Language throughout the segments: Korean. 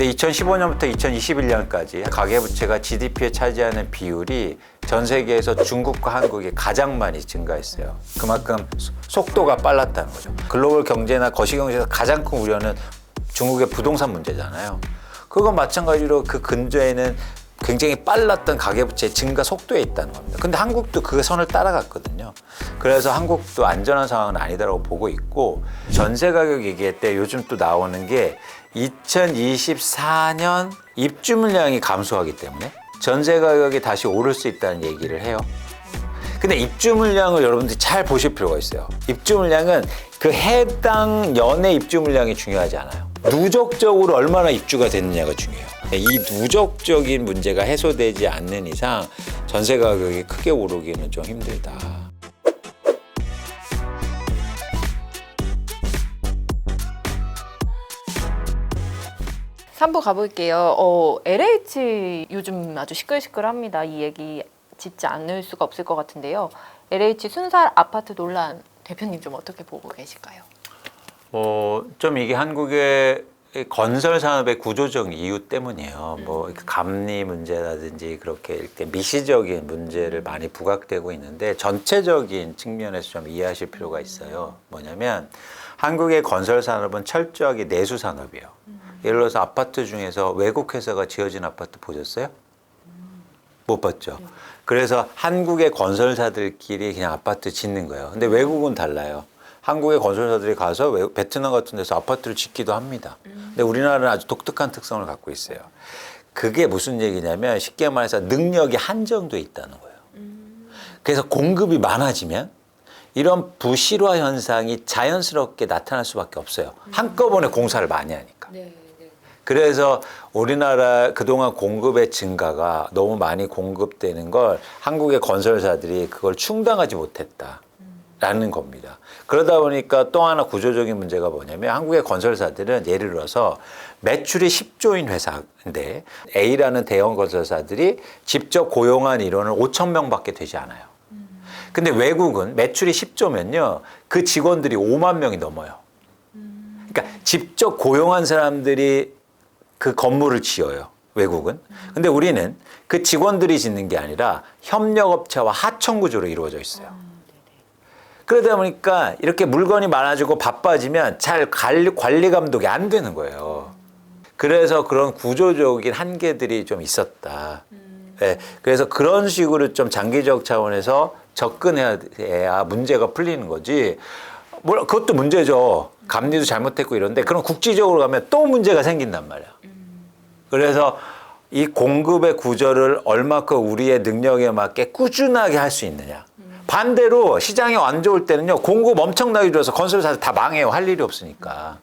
근데 2015년부터 2021년까지 가계부채가 GDP에 차지하는 비율이 전 세계에서 중국과 한국이 가장 많이 증가했어요. 그만큼 소- 속도가 빨랐다는 거죠. 글로벌 경제나 거시경제에서 가장 큰 우려는 중국의 부동산 문제잖아요. 그건 마찬가지로 그 근저에는 굉장히 빨랐던 가계부채 증가 속도에 있다는 겁니다. 근데 한국도 그 선을 따라갔거든요. 그래서 한국도 안전한 상황은 아니다라고 보고 있고 전세 가격 얘기할 때 요즘 또 나오는 게 2024년 입주 물량이 감소하기 때문에 전세 가격이 다시 오를 수 있다는 얘기를 해요. 근데 입주 물량을 여러분들이 잘 보실 필요가 있어요. 입주 물량은 그 해당 연의 입주 물량이 중요하지 않아요. 누적적으로 얼마나 입주가 됐느냐가 중요해요. 이 누적적인 문제가 해소되지 않는 이상 전세 가격이 크게 오르기는 좀 힘들다. 3부 가볼게요. 어, LH 요즘 아주 시끌시끌합니다. 이 얘기 짚지 않을 수가 없을 것 같은데요. LH 순살 아파트 논란 대표님 좀 어떻게 보고 계실까요? 뭐 좀 이게 한국의 건설 산업의 구조적 이유 때문이에요. 뭐 이렇게 감리 문제라든지 그렇게 이렇게 미시적인 문제를 많이 부각되고 있는데 전체적인 측면에서 좀 이해하실 필요가 있어요. 뭐냐면 한국의 건설 산업은 철저하게 내수 산업이에요. 예를 들어서 아파트 중에서 외국 회사가 지어진 아파트 보셨어요? 못 봤죠. 그래서 한국의 건설사들끼리 그냥 아파트 짓는 거예요. 근데 외국은 달라요. 한국의 건설사들이 가서 외- 베트남 같은 데서 아파트를 짓기도 합니다. 근데 우리나라는 아주 독특한 특성을 갖고 있어요. 그게 무슨 얘기냐면 쉽게 말해서 능력이 한정돼 있다는 거예요. 그래서 공급이 많아지면 이런 부실화 현상이 자연스럽게 나타날 수밖에 없어요. 한꺼번에 공사를 많이 하니까. 네. 그래서 우리나라 그동안 공급의 증가가 너무 많이 공급되는 걸 한국의 건설사들이 그걸 충당하지 못했다 라는 겁니다. 그러다 보니까 또 하나 구조적인 문제가 뭐냐면 한국의 건설사들은 예를 들어서 매출이 10조인 회사인데 A라는 대형 건설사들이 직접 고용한 인원은 5천 명밖에 되지 않아요. 근데 외국은 매출이 10조면요. 그 직원들이 5만 명이 넘어요. 그러니까 직접 고용한 사람들이 그 건물을 지어요. 외국은. 근데 우리는 그 직원들이 짓는 게 아니라 협력업체와 하청 구조로 이루어져 있어요. 그러다 보니까 이렇게 물건이 많아지고 바빠지면 잘 관리, 관리 감독이 안 되는 거예요. 그래서 그런 구조적인 한계들이 좀 있었다. 예, 그래서 그런 식으로 좀 장기적 차원에서 접근해야 해야 문제가 풀리는 거지. 뭐 그것도 문제죠. 감리도 잘못했고 이런데 그럼 국지적으로 가면 또 문제가 생긴단 말이야. 그래서 이 공급의 구조를 얼마큼 우리의 능력에 맞게 꾸준하게 할 수 있느냐. 반대로 시장이 안 좋을 때는요, 공급 엄청나게 줄어서 건설사들 다 망해요. 할 일이 없으니까.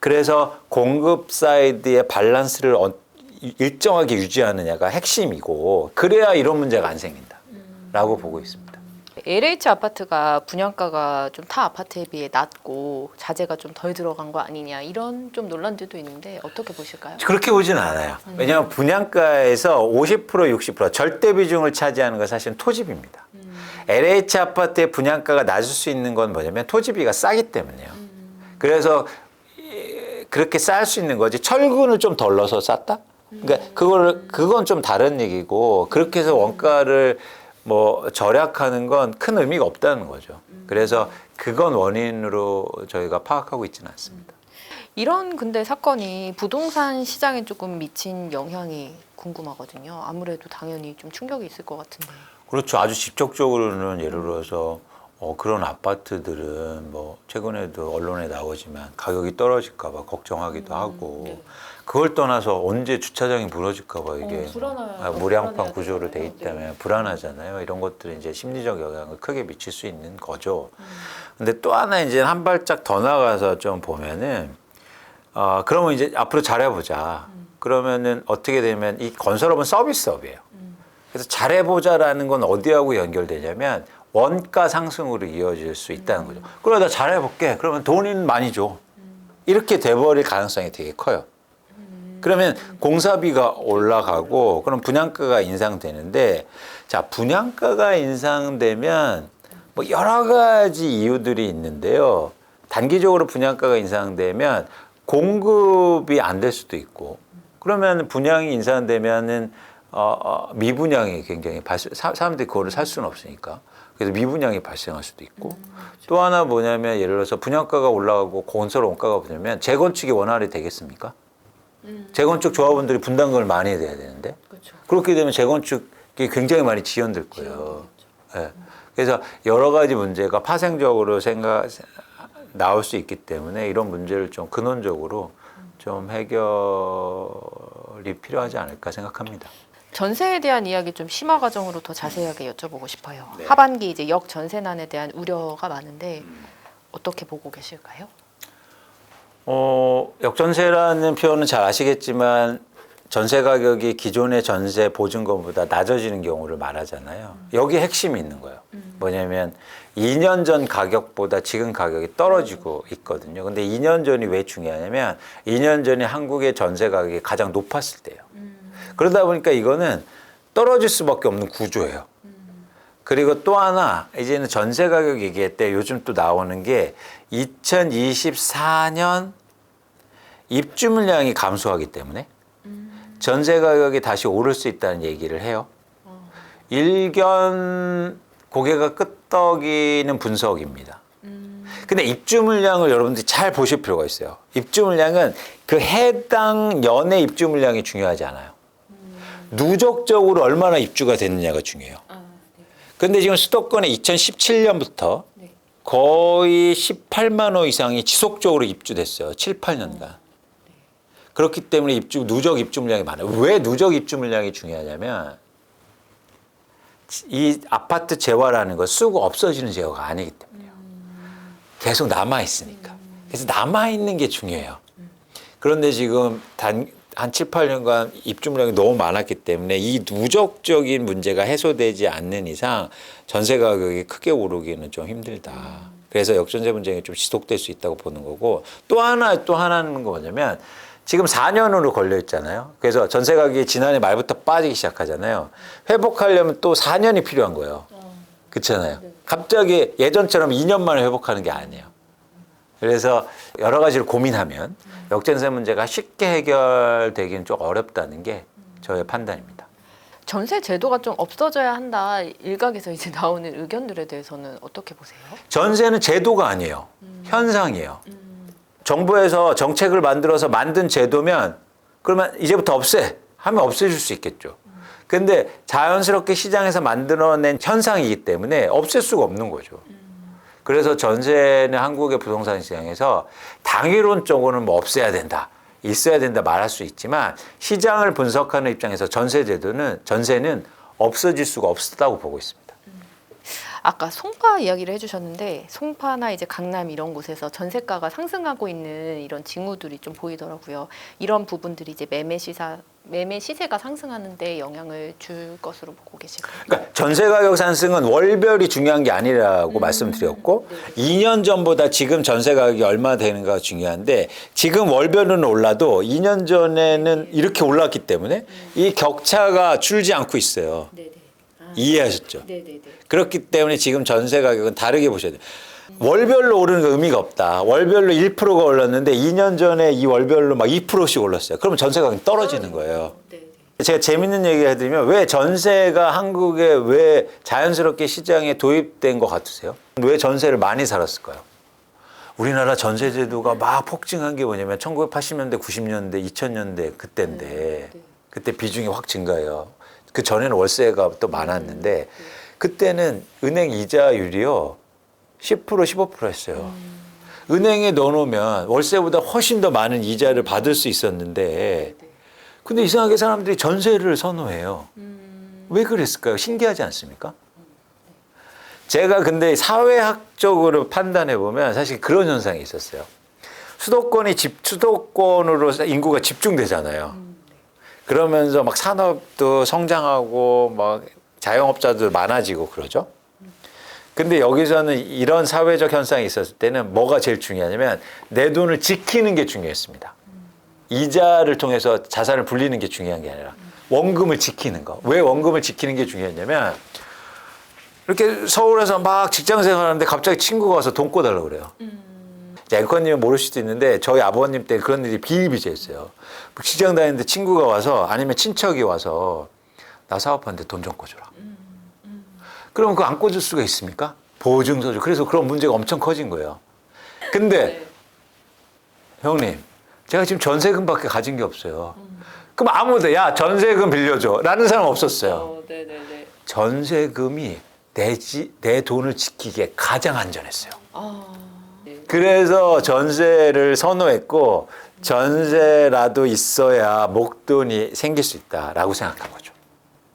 그래서 공급 사이드의 밸런스를 어- 일정하게 유지하느냐가 핵심이고, 그래야 이런 문제가 안 생긴다. 라고 보고 있습니다. LH 아파트가 분양가가 좀 타 아파트에 비해 낮고 자재가 좀 덜 들어간 거 아니냐 이런 좀 논란들도 있는데 어떻게 보실까요? 그렇게 보진 않아요. 왜냐하면 분양가에서 50% 60% 절대 비중을 차지하는 건 사실은 토지비입니다. LH 아파트의 분양가가 낮을 수 있는 건 뭐냐면 토지비가 싸기 때문이에요. 그래서 이- 그렇게 쌀수 있는 거지 철근을 좀 덜 넣어서 쌌다? 그러니까 그거를 그건 좀 다른 얘기고 그렇게 해서 원가를 뭐 절약하는 건 큰 의미가 없다는 거죠. 그래서 그건 원인으로 저희가 파악하고 있지는 않습니다. 이런 근데 사건이 부동산 시장에 조금 미친 영향이 궁금하거든요. 아무래도 당연히 좀 충격이 있을 것 같은데. 그렇죠. 아주 직접적으로는 예를 들어서 어, 그런 아파트들은 뭐 최근에도 언론에 나오지만 가격이 떨어질까봐 걱정하기도 하고 그걸 떠나서 언제 주차장이 무너질까봐 이게 불안해요. 아, 무량판 구조로 돼 있다면 불안하잖아요. 이런 것들이 이제 심리적 영향을 크게 미칠 수 있는 거죠. 근데 또 하나 이제 한 발짝 더 나가서 좀 보면은 어, 그러면 이제 앞으로 잘해보자. 그러면은 어떻게 되면 이 건설업은 서비스업이에요. 그래서 잘해보자라는 건 어디하고 연결되냐면 원가 상승으로 이어질 수 있다는 거죠. 나 잘해볼게. 그러면 돈은 많이 줘. 이렇게 돼버릴 가능성이 되게 커요. 그러면 공사비가 올라가고 그럼 분양가가 인상되는데 자 분양가가 인상되면 뭐 여러 가지 이유들이 있는데요. 단기적으로 분양가가 인상되면 공급이 안 될 수도 있고 그러면 분양이 인상되면은 어, 어, 미분양이 굉장히 발생 사, 사람들이 그거를 살 수는 없으니까 그래서 미분양이 발생할 수도 있고 또 하나 뭐냐면 예를 들어서 분양가가 올라가고 건설 원가가 오르면 재건축이 원활히 되겠습니까? 재건축 조합원들이 분담금을 많이 내야 되는데 그렇죠. 그렇게 되면 재건축이 굉장히 많이 지연될 거예요. 예. 그래서 여러 가지 문제가 파생적으로 생각 나올 수 있기 때문에 이런 문제를 좀 근원적으로 좀 해결이 필요하지 않을까 생각합니다. 전세에 대한 이야기 좀 심화 과정으로 더 자세하게 여쭤보고 싶어요. 네. 하반기 이제 역 전세난에 대한 우려가 많은데 어떻게 보고 계실까요? 어, 역전세라는 표현은 잘 아시겠지만 전세 가격이 기존의 전세 보증금보다 낮아지는 경우를 말하잖아요. 여기 핵심이 있는 거예요. 뭐냐면 2년 전 가격보다 지금 가격이 떨어지고 있거든요. 근데 2년 전이 왜 중요하냐면 2년 전이 한국의 전세 가격이 가장 높았을 때예요. 그러다 보니까 이거는 떨어질 수밖에 없는 구조예요. 그리고 또 하나 이제는 전세 가격 얘기할 때 요즘 또 나오는 게 2024년 입주 물량이 감소하기 때문에 전세 가격이 다시 오를 수 있다는 얘기를 해요. 일견 고개가 끄떡이는 분석입니다. 근데 입주 물량을 여러분들이 잘 보실 필요가 있어요. 입주 물량은 그 해당 연의 입주 물량이 중요하지 않아요. 누적적으로 얼마나 입주가 됐느냐가 중요해요. 근데 지금 수도권에 2017년부터 거의 18만 호 이상이 지속적으로 입주됐어요. 7, 8년간. 그렇기 때문에 입주 누적 입주 물량이 많아요. 왜 누적 입주 물량이 중요하냐면 이 아파트 재화라는 건 쓰고 없어지는 재화가 아니기 때문에요. 계속 남아 있으니까. 그래서 남아 있는 게 중요해요. 그런데 지금 단, 한 7, 8년간 입주 물량이 너무 많았기 때문에 이 누적적인 문제가 해소되지 않는 이상 전세 가격이 크게 오르기는 좀 힘들다. 그래서 역전세 문제가 좀 지속될 수 있다고 보는 거고 또 하나 또 하나는 거 뭐냐면 지금 4년으로 걸려 있잖아요. 그래서 전세 가격이 지난해 말부터 빠지기 시작하잖아요. 회복하려면 또 4년이 필요한 거예요. 그렇잖아요. 갑자기 예전처럼 2년 만에 회복하는 게 아니에요. 그래서 여러 가지를 고민하면 역전세 문제가 쉽게 해결되기는 좀 어렵다는 게 저의 판단입니다. 전세 제도가 좀 없어져야 한다 일각에서 이제 나오는 의견들에 대해서는 어떻게 보세요? 전세는 제도가 아니에요. 현상이에요. 정부에서 정책을 만들어서 만든 제도면 그러면 이제부터 없애 하면 없애줄 수 있겠죠. 근데 자연스럽게 시장에서 만들어낸 현상이기 때문에 없앨 수가 없는 거죠. 그래서 전세는 한국의 부동산 시장에서 당위론적으로는 뭐 없애야 된다. 있어야 된다 말할 수 있지만 시장을 분석하는 입장에서 전세 제도는 전세는 없어질 수가 없다고 보고 있습니다. 아까 송파 이야기를 해주셨는데 송파나 이제 강남 이런 곳에서 전세가가 상승하고 있는 이런 징후들이 좀 보이더라고요. 이런 부분들이 이제 매매 시사 매매 시세가 상승하는데 영향을 줄 것으로 보고 계실까요? 그러니까 전세 가격 상승은 월별이 중요한 게 아니라고 말씀드렸고 2년 전보다 지금 전세 가격이 얼마 되는가가 중요한데 지금 월별은 올라도 2년 전에는 이렇게 올랐기 때문에 이 격차가 줄지 않고 있어요. 네네. 이해하셨죠? 네네네. 그렇기 때문에 지금 전세 가격은 다르게 보셔야 돼요. 월별로 오르는 거 의미가 없다. 월별로 1%가 올랐는데 2년 전에 이 월별로 막 2%씩 올랐어요. 그러면 전세 가격이 떨어지는 거예요. 네네. 제가 재밌는 얘기 해드리면 왜 전세가 한국에 왜 자연스럽게 시장에 도입된 것 같으세요? 왜 전세를 많이 살았을까요? 우리나라 전세 제도가 막 폭증한 게 뭐냐면 1980년대, 90년대, 2000년대 그때인데 그때 비중이 확 증가해요. 그 전에는 월세가 또 많았는데 그때는 은행 이자율이요 10% 15% 했어요. 은행에 넣어놓으면 월세보다 훨씬 더 많은 이자를 받을 수 있었는데 근데 이상하게 사람들이 전세를 선호해요. 왜 그랬을까요? 신기하지 않습니까? 제가 근데 사회학적으로 판단해 보면 사실 그런 현상이 있었어요. 수도권이 집 수도권으로 인구가 집중되잖아요. 그러면서 막 산업도 성장하고 막 자영업자도 많아지고 그러죠. 근데 여기서는 이런 사회적 현상이 있었을 때는 뭐가 제일 중요하냐면 내 돈을 지키는 게 중요했습니다. 이자를 통해서 자산을 불리는 게 중요한 게 아니라 원금을 지키는 거. 왜 원금을 지키는 게 중요했냐면 이렇게 서울에서 막 직장 생활하는데 갑자기 친구가 와서 돈 꿔달라고 그래요. 이제 앵커님은 모를 수도 있는데 저희 아버님 때 그런 일이 비일비재했어요. 시장 다니는데 친구가 와서 아니면 친척이 와서 나 사업하는데 돈 좀 꿔줘라. 그러면 그거 안 꿔줄 수가 있습니까? 보증서 줘. 그래서 그런 문제가 엄청 커진 거예요. 근데 형님, 제가 지금 전세금밖에 가진 게 없어요. 그럼 아무도 야 전세금 빌려줘 라는 사람 없었어요. 네네네. 전세금이 내, 지, 내 돈을 지키기에 가장 안전했어요. 아, 네. 그래서 전세를 선호했고 전세라도 있어야 목돈이 생길 수 있다라고 생각한 거죠.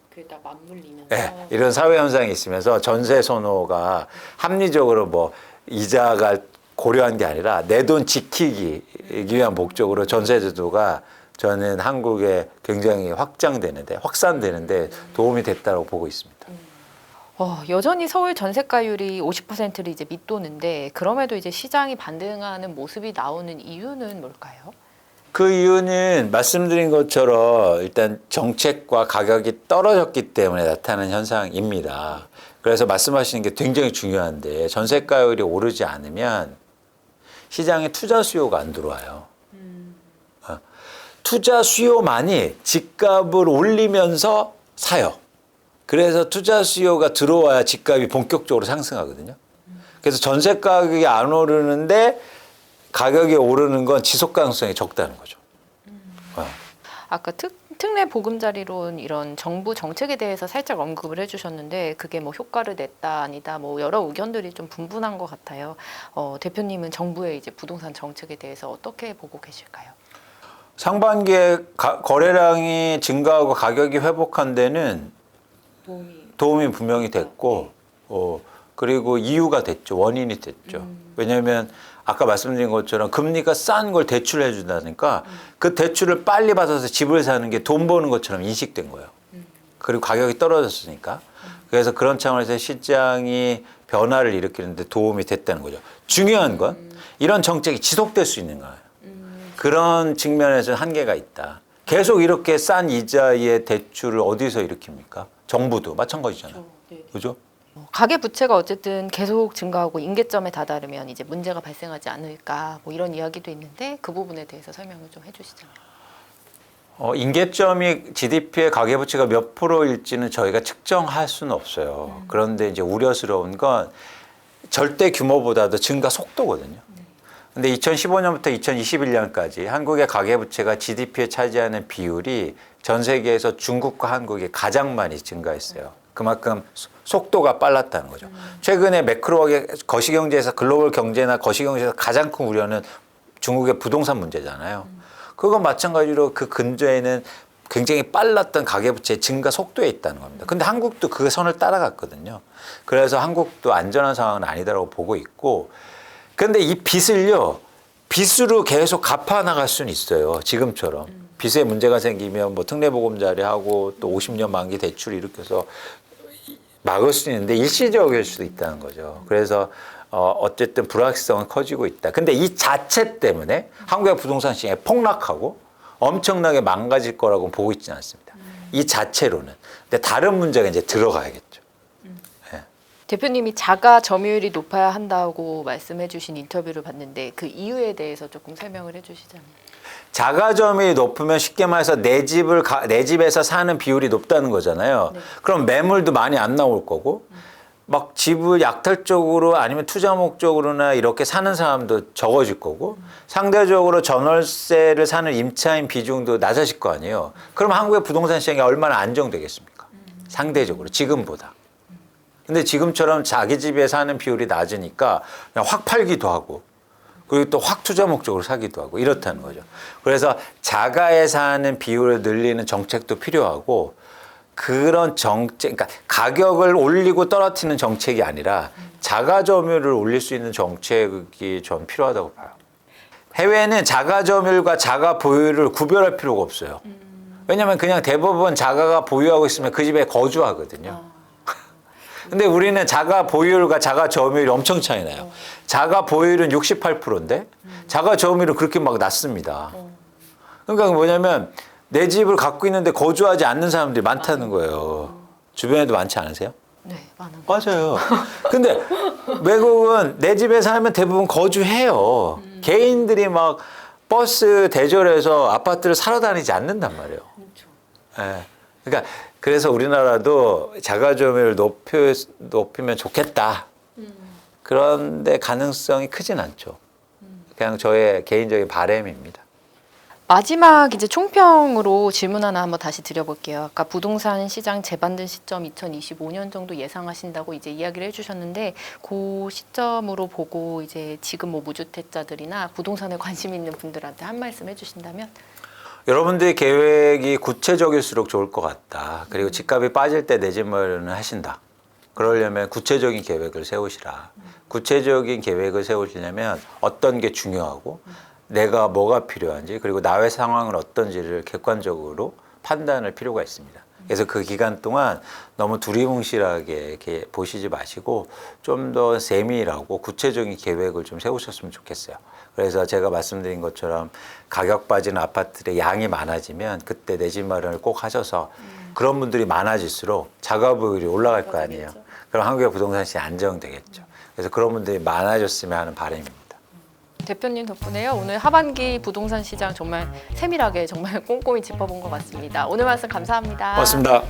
그게 다 맞물리면서. 네, 이런 사회 현상이 있으면서 전세 선호가 합리적으로 뭐 이자가 고려한 게 아니라 내 돈 지키기 위한 목적으로 전세 제도가 저는 한국에 굉장히 확장되는데 확산되는데 도움이 됐다고 보고 있습니다. 어, 여전히 서울 전세가율이 50%를 이제 밑도는데 그럼에도 이제 시장이 반등하는 모습이 나오는 이유는 뭘까요? 그 이유는 말씀드린 것처럼 일단 정책과 가격이 떨어졌기 때문에 나타나는 현상입니다. 그래서 말씀하시는 게 굉장히 중요한데 전세가율이 오르지 않으면 시장에 투자 수요가 안 들어와요. 어, 투자 수요만이 집값을 올리면서 사요. 그래서 투자 수요가 들어와야 집값이 본격적으로 상승하거든요. 그래서 전세 가격이 안 오르는데 가격이 오르는 건 지속 가능성이 적다는 거죠. 어. 아까 특, 특례 보금자리론 이런 정부 정책에 대해서 살짝 언급을 해주셨는데 그게 뭐 효과를 냈다 아니다 뭐 여러 의견들이 좀 분분한 것 같아요. 어, 대표님은 정부의 이제 부동산 정책에 대해서 어떻게 보고 계실까요? 상반기에 가- 거래량이 증가하고 가격이 회복한 데는 도움이 도움이 분명히 됐고, 어, 그리고 이유가 됐죠. 원인이 됐죠. 왜냐하면 아까 말씀드린 것처럼 금리가 싼 걸 대출해 준다니까 그 대출을 빨리 받아서 집을 사는 게 돈 버는 것처럼 인식된 거예요. 그리고 가격이 떨어졌으니까. 그래서 그런 차원에서 시장이 변화를 일으키는데 도움이 됐다는 거죠. 중요한 건 이런 정책이 지속될 수 있는 거예요. 그런 측면에서 한계가 있다. 계속 이렇게 싼 이자의 대출을 어디서 일으킵니까? 정부도 마찬가지잖아요. 그죠? 어, 가계 부채가 어쨌든 계속 증가하고 임계점에 다다르면 이제 문제가 발생하지 않을까 뭐 이런 이야기도 있는데 그 부분에 대해서 설명을 좀 해주시죠. 어, 임계점이 GDP의 가계 부채가 몇 프로일지는 저희가 측정할 수는 없어요. 그런데 이제 우려스러운 건 절대 규모보다도 증가 속도거든요. 근데 2015년부터 2021년까지 한국의 가계 부채가 GDP에 차지하는 비율이 전 세계에서 중국과 한국이 가장 많이 증가했어요. 그만큼 소- 속도가 빨랐다는 거죠. 최근에 매크로하게 거시경제에서 글로벌 경제나 거시경제에서 가장 큰 우려는 중국의 부동산 문제잖아요. 그건 마찬가지로 그 근저에는 굉장히 빨랐던 가계부채 증가 속도에 있다는 겁니다. 근데 한국도 그 선을 따라갔거든요. 그래서 한국도 안전한 상황은 아니다라고 보고 있고, 근데 이 빚을요, 빚으로 계속 갚아 나갈 수는 있어요. 지금처럼. 빚에 문제가 생기면 뭐 특례보금자리 하고 또 50년 만기 대출 일으켜서 막을 수 있는데 일시적일 수도 있다는 거죠. 그래서 어, 어쨌든 불확실성은 커지고 있다. 근데 이 자체 때문에 한국의 부동산 시장이 폭락하고 엄청나게 망가질 거라고 보고 있지는 않습니다. 이 자체로는. 근데 다른 문제가 이제 들어가야겠죠. 대표님이 자가 점유율이 높아야 한다고 말씀해 주신 인터뷰를 봤는데 그 이유에 대해서 조금 설명을 해 주시자면. 자가점이 높으면 쉽게 말해서 내 집을 가- 내 집에서 사는 비율이 높다는 거잖아요. 그럼 매물도 많이 안 나올 거고 막 집을 약탈적으로 아니면 투자 목적으로나 이렇게 사는 사람도 적어질 거고 상대적으로 전월세를 사는 임차인 비중도 낮아질 거 아니에요. 그럼 한국의 부동산 시장이 얼마나 안정되겠습니까? 상대적으로 지금보다. 근데 지금처럼 자기 집에 사는 비율이 낮으니까 그냥 확 팔기도 하고 그리고 또 확 투자 목적으로 사기도 하고 이렇다는 거죠. 그래서 자가에 사는 비율을 늘리는 정책도 필요하고 그런 정책, 그러니까 가격을 올리고 떨어뜨리는 정책이 아니라 자가 점유율을 올릴 수 있는 정책이 전 필요하다고 봐요. 해외는 자가 점유율과 자가 보유를 구별할 필요가 없어요. 왜냐하면 그냥 대부분 자가가 보유하고 있으면 그 집에 거주하거든요. 근데 우리는 자가 보유율과 자가 점유율이 엄청 차이 나요. 자가 보유율은 68%인데 자가 점유율은 그렇게 막 낮습니다. 그러니까 뭐냐면 내 집을 갖고 있는데 거주하지 않는 사람들이 많다는 거예요. 주변에도 많지 않으세요? 네, 많은 거. 맞아요. 근데 외국은 내 집에 살면 대부분 거주해요. 개인들이 막 버스 대절해서 아파트를 사러 다니지 않는단 말이에요. 예. 그러니까 그래서 우리나라도 자가점유율 높여, 높이면 좋겠다. 그런데 가능성이 크진 않죠. 그냥 저의 개인적인 바램입니다. 마지막 이제 총평으로 질문 하나 한번 다시 드려볼게요. 아까 부동산 시장 재반등 시점 2025년 정도 예상하신다고 이제 이야기를 해주셨는데 그 시점으로 보고 이제 지금 뭐 무주택자들이나 부동산에 관심 있는 분들한테 한 말씀 해주신다면 여러분들의 계획이 구체적일수록 좋을 것 같다. 그리고 집값이 빠질 때 내 집 마련을 하신다. 그러려면 구체적인 계획을 세우시라. 구체적인 계획을 세우시려면 어떤 게 중요하고 내가 뭐가 필요한지 그리고 나의 상황은 어떤지를 객관적으로 판단할 필요가 있습니다. 그래서 그 기간 동안 너무 두리뭉실하게 이렇게 보시지 마시고 좀 더 세밀하고 구체적인 계획을 좀 세우셨으면 좋겠어요. 그래서 제가 말씀드린 것처럼 가격 빠지는 아파트의 양이 많아지면 그때 내 집 마련을 꼭 하셔서 그런 분들이 많아질수록 자가 보율이 올라갈 거 아니에요. 그럼 한국의 부동산 시장 안정되겠죠. 그래서 그런 분들이 많아졌으면 하는 바람입니다. 대표님 덕분에요. 오늘 하반기 부동산 시장 정말 세밀하게 정말 꼼꼼히 짚어본 것 같습니다. 오늘 말씀 감사합니다. 고맙습니다.